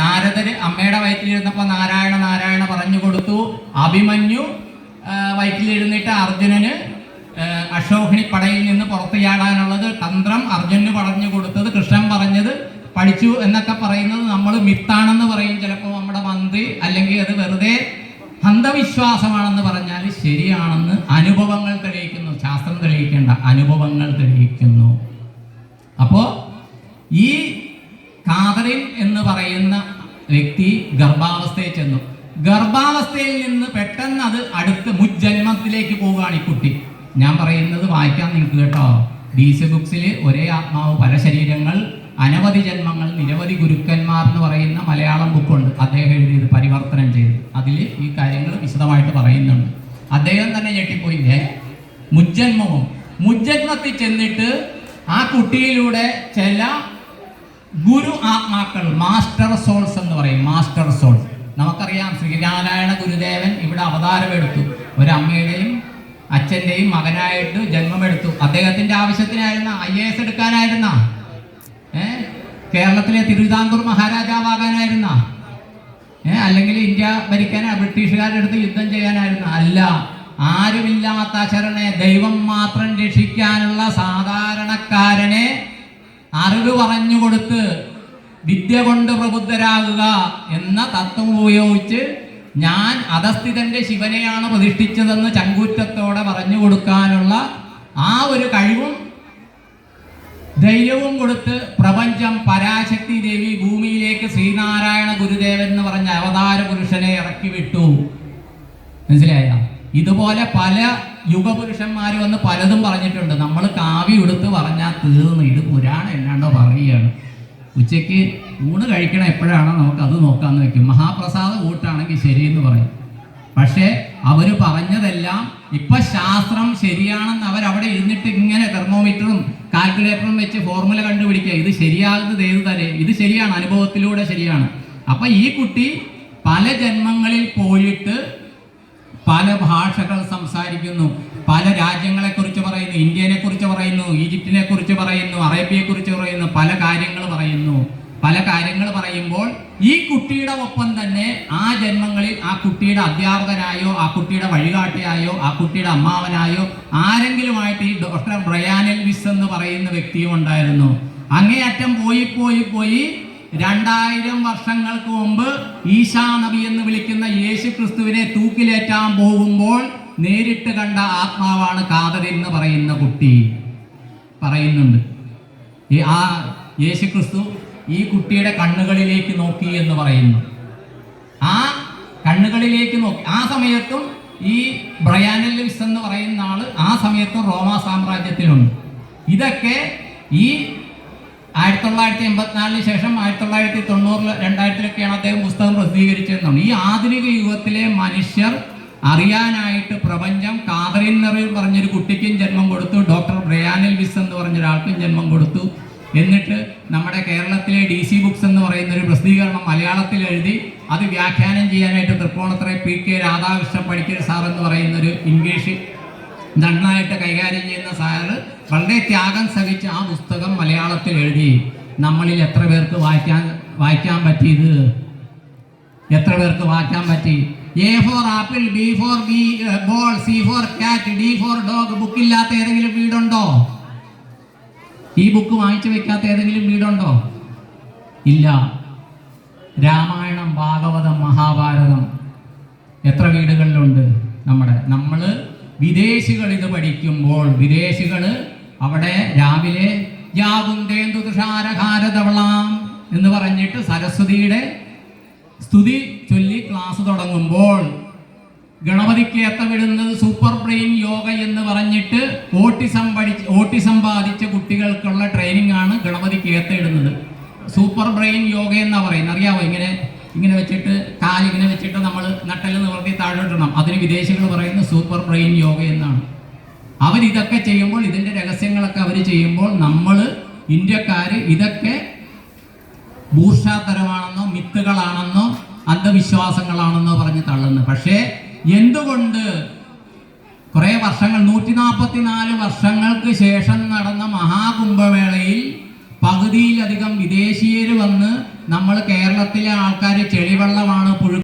നാരദര് അമ്മയുടെ വയറ്റിലിരുന്നപ്പോ നാരായണ നാരായണ പറഞ്ഞു കൊടുത്തു. അഭിമന്യു വയറ്റിലിരുന്നിട്ട് അർജുനന് അശോഹിണി പടയിൽ നിന്ന് പുറത്തു ചാടാനുള്ളത് തന്ത്രം അർജുനന് പറഞ്ഞു കൊടുത്തത് കൃഷ്ണൻ പറഞ്ഞത് പഠിച്ചു എന്നൊക്കെ പറയുന്നത് നമ്മൾ മിത്താണെന്ന് പറയും. ചിലപ്പോൾ നമ്മുടെ മന്ത്രി അല്ലെങ്കിൽ അത് വെറുതെ അന്ധവിശ്വാസമാണെന്ന് പറഞ്ഞാൽ ശരിയാണെന്ന് അനുഭവങ്ങൾ തെളിയിക്കുന്നു. ശാസ്ത്രം തെളിയിക്കേണ്ട അനുഭവങ്ങൾ തെളിയിക്കുന്നു. അപ്പോ ഈ കാതറിൻ എന്ന് പറയുന്ന വ്യക്തി ഗർഭാവസ്ഥയിൽ ചെന്നു. ഗർഭാവസ്ഥയിൽ നിന്ന് പെട്ടെന്ന് അത് അടുത്ത മുജ്ജന്മത്തിലേക്ക് പോവുകയാണ് ഈ കുട്ടി. ഞാൻ പറയുന്നത് വായിക്കാൻ നിങ്ങൾക്ക് കേട്ടോ. ഡി സി ബുക്സിൽ ഒരേ ആത്മാവ് പല ശരീരങ്ങൾ അനവധി ജന്മങ്ങൾ നിരവധി ഗുരുക്കന്മാർ എന്ന് പറയുന്ന മലയാളം ബുക്കുണ്ട്. അദ്ദേഹം എഴുതിയത് പരിവർത്തനം ചെയ്ത് അതിൽ ഈ കാര്യങ്ങൾ വിശദമായിട്ട് പറയുന്നുണ്ട്. അദ്ദേഹം തന്നെ ഞെട്ടിപ്പോയില്ലേ മുജ്ജന്മവും മുജ്ജന്മത്തിൽ ചെന്നിട്ട് ആ കുട്ടിയിലൂടെ ചില ഗുരു ആത്മാക്കൾ മാസ്റ്റർ സോൾസ് എന്ന് പറയും മാസ്റ്റർ സോൾസ് നമുക്കറിയാം ശ്രീനാരായണ ഗുരുദേവൻ ഇവിടെ അവതാരമെടുത്തു. ഒരമ്മയുടെയും അച്ഛന്റെയും മകനായിട്ട് ജന്മമെടുത്തു. അദ്ദേഹത്തിന്റെ ആവശ്യത്തിനായിരുന്ന ഐ എ എസ് എടുക്കാനായിരുന്ന കേരളത്തിലെ തിരുവിതാംകൂർ മഹാരാജാവാകാനായിരുന്ന അല്ലെങ്കിൽ ഇന്ത്യ ഭരിക്കാൻ ബ്രിട്ടീഷുകാരുടെ അടുത്ത് യുദ്ധം ചെയ്യാനായിരുന്ന. അല്ല ആരുമില്ലാത്ത ശരണെ ദൈവം മാത്രം രക്ഷിക്കാനുള്ള സാധാരണക്കാരനെ അറിവ് പറഞ്ഞു കൊടുത്ത് വിദ്യ കൊണ്ട് പ്രബുദ്ധരാകുക എന്ന തത്വം ഉപയോഗിച്ച് ഞാൻ അധസ്ഥിതന്റെ ശിവനെയാണ് പ്രതിഷ്ഠിച്ചതെന്ന് ചങ്കൂറ്റത്തോടെ പറഞ്ഞു കൊടുക്കാനുള്ള ആ ഒരു കഴിവും ധൈര്യവും കൊടുത്ത് പ്രപഞ്ചം പരാശക്തി ദേവി ഭൂമിയിലേക്ക് ശ്രീനാരായണ ഗുരുദേവൻ എന്ന് പറഞ്ഞ അവതാര പുരുഷനെ ഇറക്കി വിട്ടു മനസ്സിലായ? ഇതുപോലെ പല യുഗപുരുഷന്മാർ വന്ന് പലതും പറഞ്ഞിട്ടുണ്ട്. നമ്മൾ കാവി എടുത്ത് പറഞ്ഞാൽ തീർന്നു. ഇത് പുരാണം എന്നാണ്ടോ പറയുകയാണ്. ഉച്ചയ്ക്ക് ഊണ് കഴിക്കണം എപ്പോഴാണോ നമുക്ക് അത് നോക്കാന്ന് വെക്കും. മഹാപ്രസാദ ഊട്ടാണെങ്കിൽ ശരിയെന്ന് പറയും. പക്ഷേ അവർ പറഞ്ഞതെല്ലാം ഇപ്പൊ ശാസ്ത്രം ശരിയാണെന്ന് അവർ അവിടെ ഇരുന്നിട്ട് ഇങ്ങനെ തെർമോമീറ്ററും കാൽക്കുലേറ്ററും വെച്ച് ഫോർമുല കണ്ടുപിടിക്കുക. ഇത് ശരിയാകുന്നത് ഏത് തരെ? ഇത് ശരിയാണ്. അനുഭവത്തിലൂടെ ശരിയാണ്. അപ്പൊ ഈ കുട്ടി പല ജന്മങ്ങളിൽ പോയിട്ട് പല ഭാഷകൾ സംസാരിക്കുന്നു. പല രാജ്യങ്ങളെ കുറിച്ച് പറയുന്നു. ഇന്ത്യനെ കുറിച്ച് പറയുന്നു. ഈജിപ്തിനെ കുറിച്ച് പറയുന്നു. അറേബ്യയെ കുറിച്ച് പറയുന്നു. പല കാര്യങ്ങൾ പറയുന്നു. പല കാര്യങ്ങൾ പറയുമ്പോൾ ഈ കുട്ടിയുടെ ഒപ്പം തന്നെ ആ ജന്മങ്ങളിൽ ആ കുട്ടിയുടെ അധ്യാപകനായോ ആ കുട്ടിയുടെ വഴികാട്ടിയായോ ആ കുട്ടിയുടെ അമ്മാവനായോ ആരെങ്കിലുമായിട്ട് ഈ ഡോക്ടർ ബ്രയാനൽ വിസ് എന്ന് പറയുന്ന വ്യക്തിയും ഉണ്ടായിരുന്നു. അങ്ങേയറ്റം പോയി പോയി പോയി രണ്ടായിരം വർഷങ്ങൾക്ക് മുമ്പ് ഈശാ നബി എന്ന് വിളിക്കുന്ന യേശു ക്രിസ്തുവിനെ തൂക്കിലേറ്റാൻ പോകുമ്പോൾ നേരിട്ട് കണ്ട ആത്മാവാണ് കാതൽ എന്ന് പറയുന്ന കുട്ടി. പറയുന്നുണ്ട്. ആ യേശു ക്രിസ്തു ഈ കുട്ടിയുടെ കണ്ണുകളിലേക്ക് നോക്കി എന്ന് പറയുന്നു. ആ കണ്ണുകളിലേക്ക് നോക്കി. ആ സമയത്തും ഈ ബ്രയാനലിസ് എന്ന് പറയുന്ന ആൾ ആ സമയത്തും റോമാ സാമ്രാജ്യത്തിലുണ്ട്. ഇതൊക്കെ ഈ ആയിരത്തി തൊള്ളായിരത്തി എൺപത്തിനാലിന് ശേഷം ആയിരത്തി തൊള്ളായിരത്തി തൊണ്ണൂറിൽ രണ്ടായിരത്തിലൊക്കെയാണ് അദ്ദേഹം പുസ്തകം പ്രസിദ്ധീകരിച്ചതെന്നാണ്. ഈ ആധുനിക യുഗത്തിലെ മനുഷ്യർ അറിയാനായിട്ട് പ്രപഞ്ചം കാതറിൻ നിറയിൽ പറഞ്ഞൊരു കുട്ടിക്കും ജന്മം കൊടുത്തു. ഡോക്ടർ ബ്രയാനിൽ വിസ് എന്ന് പറഞ്ഞ ഒരാൾക്കും ജന്മം കൊടുത്തു. എന്നിട്ട് നമ്മുടെ കേരളത്തിലെ ഡി സി ബുക്സ് എന്ന് പറയുന്ന ഒരു പ്രസിദ്ധീകരണം മലയാളത്തിൽ എഴുതി അത് വ്യാഖ്യാനം ചെയ്യാനായിട്ട് Tripunithura P K Radhakrishnan Panicker sir എന്ന് പറയുന്നൊരു ഇംഗ്ലീഷ് നന്നായിട്ട് കൈകാര്യം ചെയ്യുന്ന സാറ് വളരെ ത്യാഗം സഹിച്ച് ആ പുസ്തകം മലയാളത്തിൽ എഴുതി. നമ്മളിൽ എത്ര പേർക്ക് വായിക്കാൻ വായിക്കാൻ പറ്റിയത് എത്ര പേർക്ക് വായിക്കാൻ പറ്റി? A for apple B for B ball C for cat D for dog ബുക്കില്ലാത്ത ഏതെങ്കിലും വീടുണ്ടോ? ഈ ബുക്ക് വാങ്ങിച്ചു വെക്കാത്ത ഏതെങ്കിലും വീടുണ്ടോ? ഇല്ല. രാമായണം ഭാഗവതം മഹാഭാരതം എത്ര വീടുകളിലുണ്ട് നമ്മുടെ? നമ്മൾ വിദേശികൾ ഇത് പഠിക്കുമ്പോൾ വിദേശികൾ അവിടെ രാവിലെ തുഷാരഹാരതവളാം എന്ന് പറഞ്ഞിട്ട് സരസ്വതിയുടെ സ്തുതി ചൊല്ലി ക്ലാസ് തുടങ്ങുമ്പോൾ ഗണപതിക്ക് എത്തവിടുന്നത് സൂപ്പർ ബ്രെയിൻ യോഗ എന്ന് പറഞ്ഞിട്ട് ഓട്ടിസം പഠിച്ച് ഓട്ടിസം ബാധിച്ച കുട്ടികൾക്കുള്ള ട്രെയിനിങ് ആണ് ഗണപതിക്ക് ഏത്തയിടുന്നത് സൂപ്പർ ബ്രെയിൻ യോഗ എന്നാ പറയുന്നത്? അറിയാമോ ഇങ്ങനെ ഇങ്ങനെ വെച്ചിട്ട് കാലിങ്ങനെ വെച്ചിട്ട് നമ്മൾ നട്ടൽ നിവർത്തി താഴോട്ടിടണം അതിന് വിദേശികൾ പറയുന്ന സൂപ്പർ ബ്രെയിൻ യോഗ എന്നാണ്. അവരിതൊക്കെ ചെയ്യുമ്പോൾ ഇതിന്റെ രഹസ്യങ്ങളൊക്കെ അവർ ചെയ്യുമ്പോൾ നമ്മൾ ഇന്ത്യക്കാർ ഇതൊക്കെ ഭൂഷാതരമാണെന്നോ മിത്തുകളാണെന്നോ അന്ധവിശ്വാസങ്ങളാണെന്നോ പറഞ്ഞ് തള്ളുന്നു. പക്ഷേ എന്തുകൊണ്ട് കുറെ വർഷങ്ങൾ നൂറ്റി നാൽപ്പത്തിനാല് വർഷങ്ങൾക്ക് ശേഷം നടന്ന മഹാകുംഭമേളയിൽ പകുതിയിലധികം വിദേശീയർ വന്ന് നമ്മൾ കേരളത്തിലെ ആൾക്കാർ ചെളിവെള്ളമാണ് പുഴു